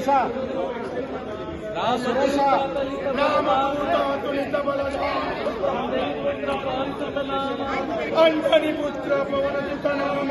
বলসা রাম বলসা রাম আউতা তুলিত বলসা অঞ্জনি পুত্র পবন সুত নাম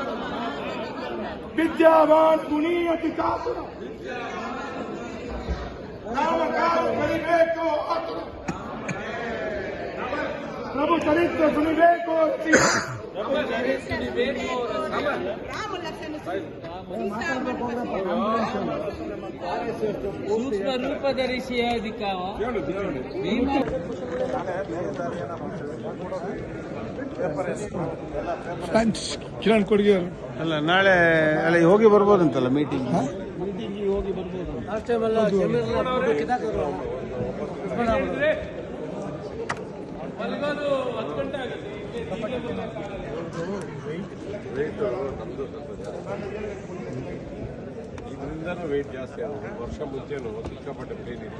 ವಿದ್ಯಾವಾನ್ ಗುಣೀಯತಿ ಕಾಪುರ ಕಾಮ ಕಾಮ ಕಲಿಬೇಕು ಆತುರ. ಪ್ರಭು ಚರಿತ್ರೆ ಸುನಿಬೇಕು ಅತಿ. ರಾಮ ಲಕ್ಷ್ಮಣ ಸೀತಾರಾಮನ ಸೂಕ್ಷ್ಮ ರೂಪ ಧರಿಸಿ ಅಧಿಕಾವ ಕಿರಣ್ ಕೊಡುಗೆ ಅಲ್ಲ ನಾಳೆ ಅಲ್ಲ ಹೋಗಿ ಬರ್ಬೋದಂತಲ್ಲ ಮೀಟಿಂಗ್ ಇದರಿಂದನೂ ವೆಯ್ಟ್ ಜಾಸ್ತಿ ಆಗುತ್ತೆ ವರ್ಷ ಮುಂಚೆನೂ ಸಿಕ್ಕಾಪಟ್ಟೆ ಪ್ಲೇನ್ ಇದೆ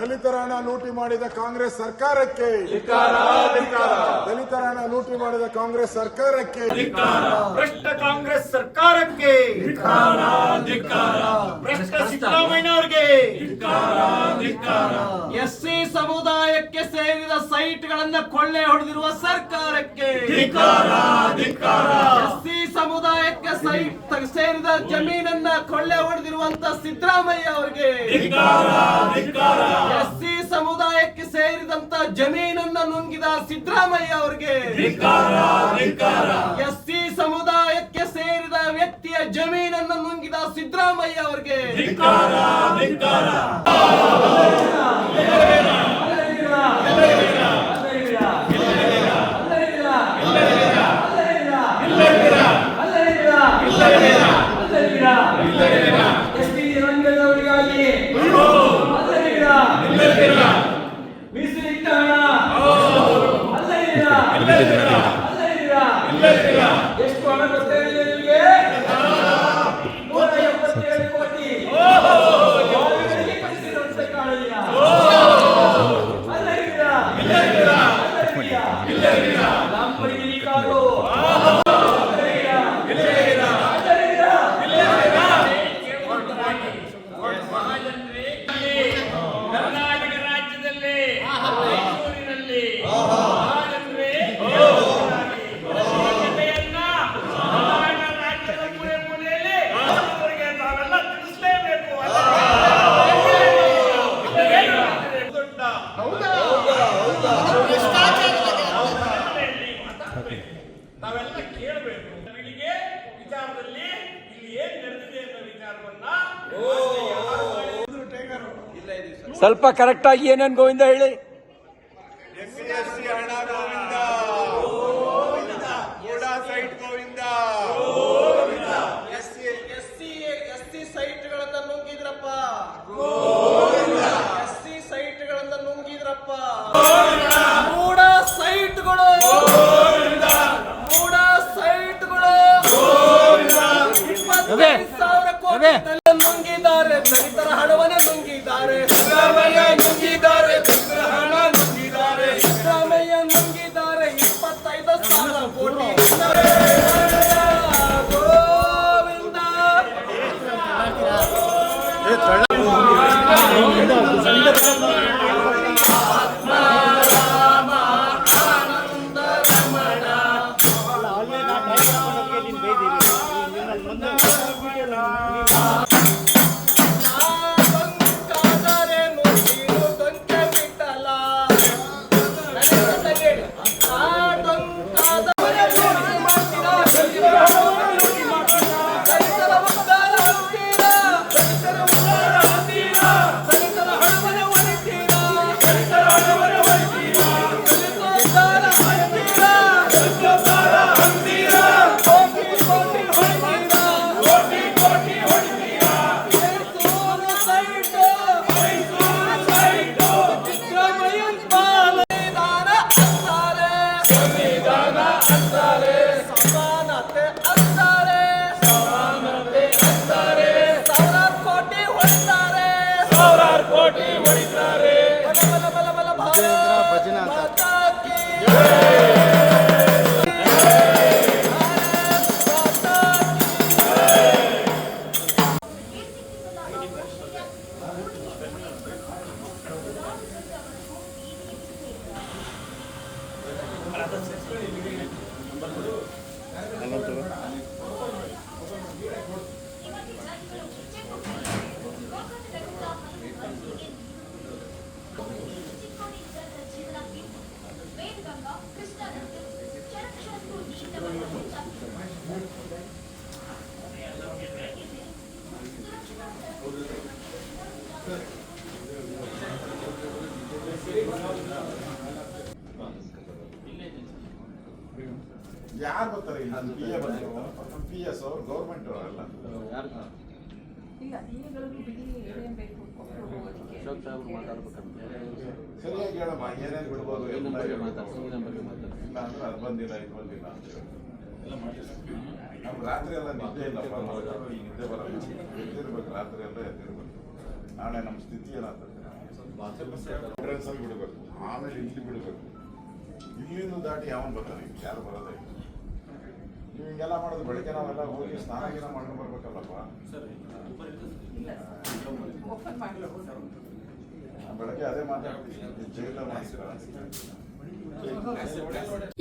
ದಲಿತರ ಹಣ ಲೂಟಿ ಮಾಡಿದ ಕಾಂಗ್ರೆಸ್ ಸರ್ಕಾರಕ್ಕೆ. ದಲಿತರ ಹಣ ಲೂಟಿ ಮಾಡಿದ ಕಾಂಗ್ರೆಸ್ ಸರ್ಕಾರಕ್ಕೆ. ಭ್ರಷ್ಟ ಕಾಂಗ್ರೆಸ್ ಸರ್ಕಾರಕ್ಕೆ. ಭ್ರಷ್ಟ ಸಿದ್ದರಾಮಯ್ಯನವರಿಗೆ. ಎಸ್ಸಿ ಸಮುದಾಯಕ್ಕೆ ಸೇರಿದ ಸೈಟ್ಗಳನ್ನ ಕೊಳ್ಳೆ ಹೊಡೆದಿರುವ ಸರ್ಕಾರಕ್ಕೆ. ಎಸ್ಸಿ ಸಮುದಾಯಕ್ಕೆ ಸೈಟ್ ಸೇರಿದ ಜಮೀನನ್ನ ಕೊಳ್ಳೆ ಹೊಡೆದಿರುವಂತ ಸಿದ್ದರಾಮಯ್ಯ ಅವರಿಗೆ. ಜಮೀನನ್ನ ನುಂಗಿದ ಸಿದ್ದರಾಮಯ್ಯ ಅವರಿಗೆ ಎಸ್ಸಿ ಸಮುದಾಯಕ್ಕೆ ಸೇರಿದ ವ್ಯಕ್ತಿಯ ಜಮೀನನ್ನು ನುಂಗಿದ ಸಿದ್ದರಾಮಯ್ಯ ಅವರಿಗೆ ಎಸ್ಟಿ ರಂಗದವರಿಗಾಗಿ ಎಷ್ಟು ಹಣ ಮೂಡ ಕರೆಕ್ಟ್ ಆಗಿ ಏನೇನು ಗೋವಿಂದ ಸಾವಿರ ಕೋಟಿ ತಲೆ ನುಂಗಿದ್ದಾರೆ ದಲಿತರ ಹಣವನ್ನೇ ನುಂಗಿದ್ದಾರೆ. ಬಲ ಬಲ ಭಜೇಂದ್ರ ಭಜನ ಅಂತ. ಮಾತಾ ಯಾರು ಬರ್ತಾರೆ ಇಲ್ಲಿ? ಪಿ ಎ ಪಿ ಎಸ್ ಅವ್ರು ಗೌರ್ಮೆಂಟ್ ಅವರಲ್ಲ ಇಲ್ಲ ಈಗಲೂ ಬಿಡಿ ಏನೇನ್ ಬೇಕು ಕೊಟ್ಟು ಅದಕ್ಕೆ ಸರಿಯಾಗಿ ಹೇಳಮ್ಮ ಏನೇನು ಬಿಡ್ಬೋದು. ಇಲ್ಲ ಅಂದ್ರೆ ಅದು ಬಂದಿಲ್ಲ ಇದು ಬಂದಿಲ್ಲ ಅಂತ ಹೇಳಿ. ನಮ್ಗೆ ರಾತ್ರಿ ಎಲ್ಲ ನಿದ್ದೆ ಇಲ್ಲಪ್ಪ ನಿದ್ದೆ ಬರಲ್ಲ. ಎದ್ದಿರ್ಬೇಕು ರಾತ್ರಿ ಎಲ್ಲ ಎದ್ದಿರ್ಬೇಕು. ನಾಳೆ ನಮ್ಮ ಸ್ಥಿತಿ ಏನಾಗ್ತದೆ ಬಿಡಬೇಕು. ಆಮೇಲೆ ಇಲ್ಲಿ ಬಿಡಬೇಕು. ಇಲ್ಲಿಂದ ದಾಟಿ ಯಾವನ್ ಬರ್ತಾನೆ ಯಾರು ಬರೋದೇ ಹಿಂಗೆಲ್ಲ ಮಾಡೋದು ಬೆಳಗ್ಗೆ ನಾವೆಲ್ಲ ಹೋಗಿ ಸ್ನಾನ ಗೀನ ಮಾಡ್ಕೊಂಡು ಬರ್ಬೇಕಲ್ಲಪ್ಪ? ಬೆಳಗ್ಗೆ ಅದೇ ಮಾಡ್ತೀರಾ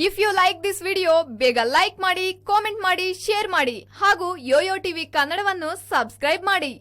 if you like this video ಬೇಗ ಲೈಕ್ ಮಾಡಿ ಕಾಮೆಂಟ್ ಮಾಡಿ ಶೇರ್ ಮಾಡಿ ಹಾಗೂ ಯೋಯೋ ಟಿವಿ ಕನ್ನಡವನ್ನು ಸಬ್ಸ್ಕ್ರೈಬ್ ಮಾಡಿ.